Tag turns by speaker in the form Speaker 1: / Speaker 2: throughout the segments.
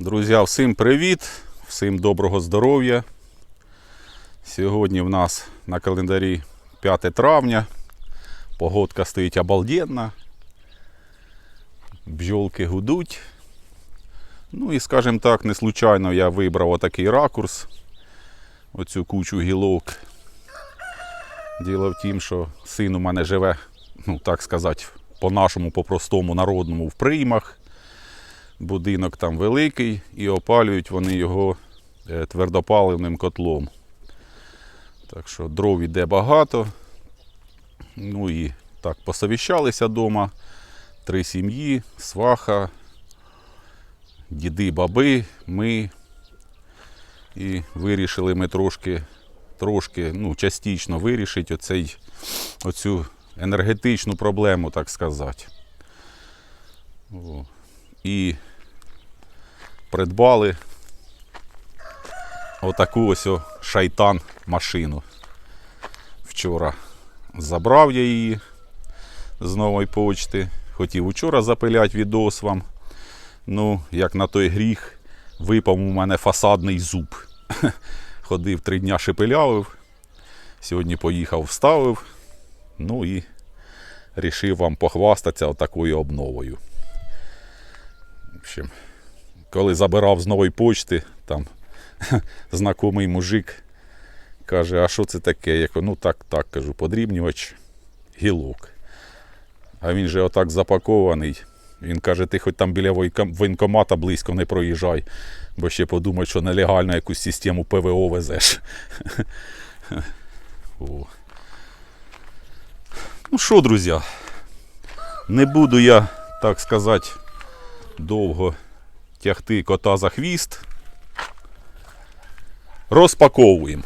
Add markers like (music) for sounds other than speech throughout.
Speaker 1: Друзі, всім привіт, всім доброго здоров'я. Сьогодні в нас на календарі 5 травня. Погодка стоїть обалденна. Бджолки гудуть. Ну і скажімо так, не случайно я вибрав отакий ракурс. Оцю кучу гілок. Діло в тім, що син у мене живе, ну так сказати, по-нашому, по-простому, народному в приймах. Будинок там великий і опалюють вони його е, твердопаливним котлом. Так що дров іде багато. Ну і так, посовіщалися вдома. Три сім'ї, сваха, діди, баби, ми. І вирішили ми трошки, трошки, ну, частично вирішити оцей, оцю енергетичну проблему, так сказати. О. І придбали отаку ось шайтан машину. Вчора забрав я її з нової почти. Хотів учора запиляти відос вам. Ну, як на той гріх, випав у мене фасадний зуб. (laughs) Ходив три дня шепелявив. Сьогодні поїхав, вставив. Ну і рішив вам похвастатися отакою обновою. В общем, коли забирав з нової почти, там (laughs) знайомий мужик каже, а що це таке? Я кажу, ну так, так, кажу, подрібнювач гілок. А він же отак запакований. Він каже, ти хоч там біля воєнкомата близько не проїжджай, бо ще подумають, що нелегально якусь систему ПВО везеш. (laughs) О. Ну що, друзі, не буду я, так сказати, довго тягти кота за хвіст. Розпаковуємо.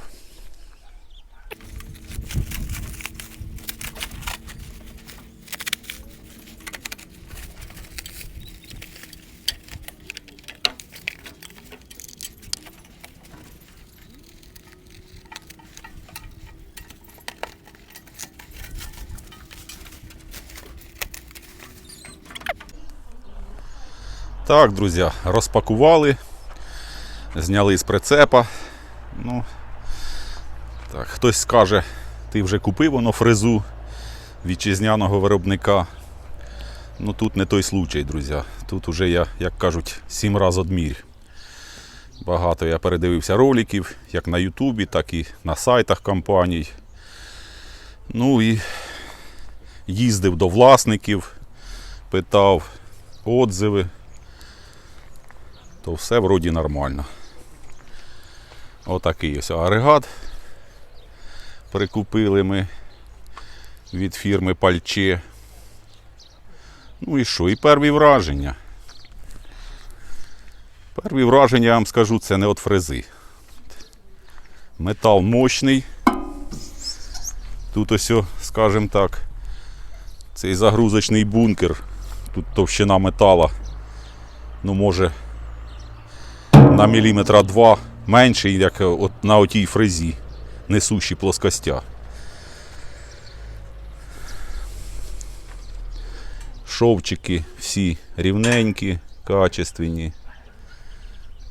Speaker 1: Так, друзі, розпакували, зняли з прицепа. Ну, так, хтось скаже, ти вже купив воно фрезу вітчизняного виробника. Ну тут не той случай, друзі. Тут уже я, як кажуть, сім разів одмір. Багато я передивився роликів, як на Ютубі, так і на сайтах компаній. Ну і їздив до власників, питав отзиви то все вроді нормально. Отакий ось агрегат прикупили ми від фірми Пальче. Ну і що? І перві враження. Перві враження, я вам скажу, це не від фрези. Метал мощний. Тут ось, скажімо так, цей загрузочний бункер. Тут товщина метала. Ну, може, на міліметра два менший, як от на отій фрезі, несущі плоскостя. Шовчики всі рівненькі, качественні.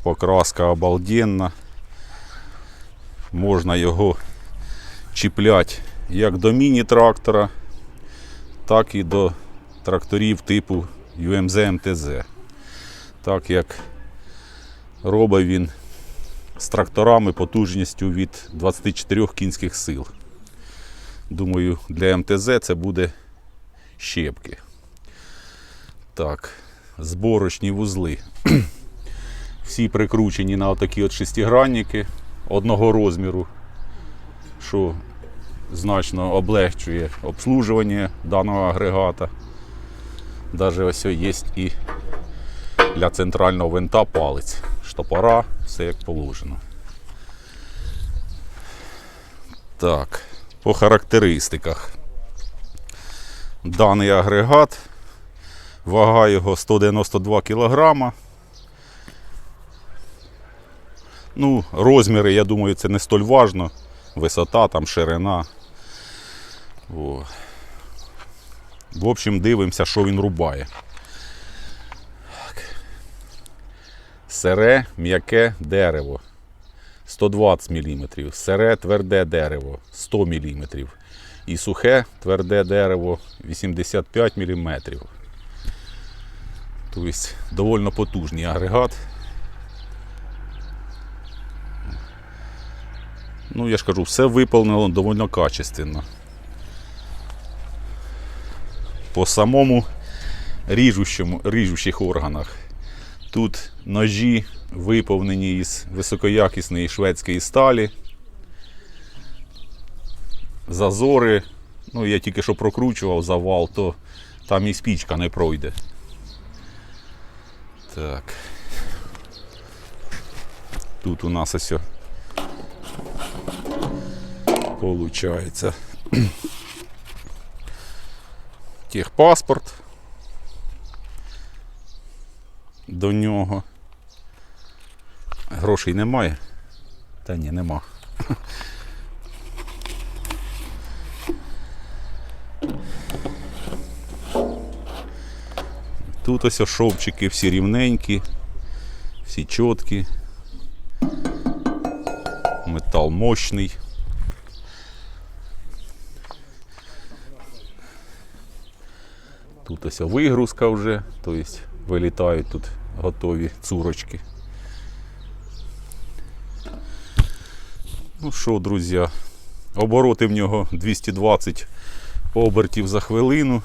Speaker 1: Покраска обалденна. Можна його чіпляти як до міні-трактора, так і до тракторів типу UMZ MTZ. Так як робить він з тракторами потужністю від 24 кінських сил. Думаю, для МТЗ це буде щепки. Так, зборочні вузли. (clears throat) Всі прикручені на отакі от шестигранники одного розміру, що значно облегчує обслужування даного агрегата. Навіть ось є і для центрального винта палець. Штопора, все як положено. Так, по характеристиках. Даний агрегат, вага його 192 кг. Ну, розміри, я думаю, це не столь важно. Висота, там ширина. О. В общем, дивимося, що він рубає. Сире м'яке дерево 120 мм. Сире тверде дерево 100 мм. І сухе тверде дерево 85 мм. Тобто доволі потужний агрегат. Ну, я ж кажу, все виповнено доволі качественно. По самому ріжущому, ріжучих органах. Тут ножі виповнені із високоякісної шведської сталі. Зазори, ну я тільки що прокручував завал, то там і спічка не пройде. Так. Тут у нас ось. Получається. (clears throat) Техпаспорт до нього. Грошей немає. Та ні, нема. Тут ось шовчики всі рівненькі, всі чіткі. Метал мощний. Тут ось вигрузка вже, тобто вилітають тут готові цурочки. Ну що, друзі, обороти в нього 220 обертів за хвилину.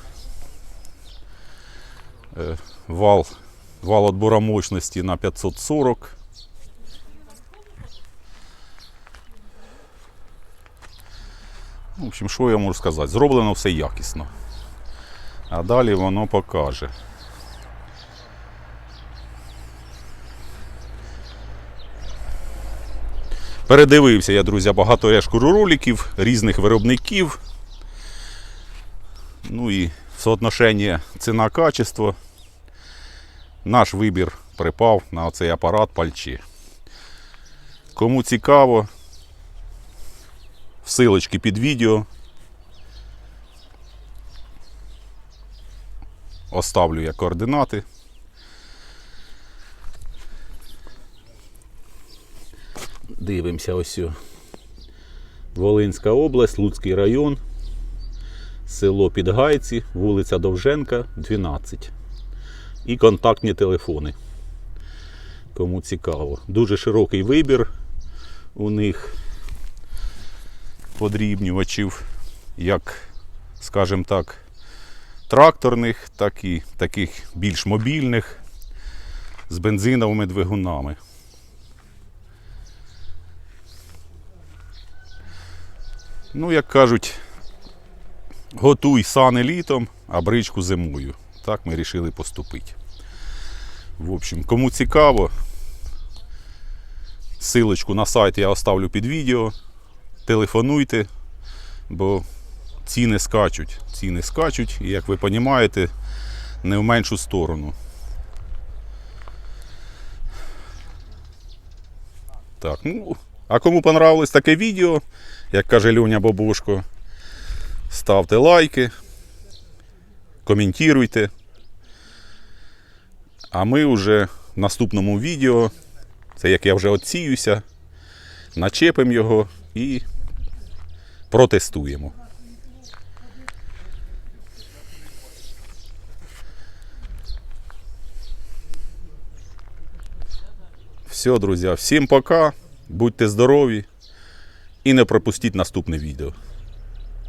Speaker 1: Е, Вал, вал отбора мощності на 540. В общем, що я можу сказати? Зроблено все якісно. А далі воно покаже. Передивився я, друзі, багато кажу, роликів різних виробників. Ну і соотношення ціна-качество. Наш вибір припав на оцей апарат пальчі. Кому цікаво, ссылочки під відео. Оставлю я координати. Дивимося ось. Волинська область, Луцький район, село Підгайці, вулиця Довженка, 12. І контактні телефони. Кому цікаво. Дуже широкий вибір у них подрібнювачів, як, скажімо так, тракторних, так і таких більш мобільних з бензиновими двигунами. Ну, як кажуть, готуй сани літом, а бричку зимою. Так ми вирішили поступити. В общем, кому цікаво, силочку на сайт я оставлю під відео. Телефонуйте, бо ціни скачуть. Ціни скачуть, і як ви розумієте, не в меншу сторону. Так, ну, а кому понравилось таке відео, як каже Льоня Бабушко, ставте лайки, коментуйте. А ми вже в наступному відео, це як я вже оціюся, начепимо його і протестуємо. Все, друзі, всім пока, будьте здорові і не пропустіть наступне відео.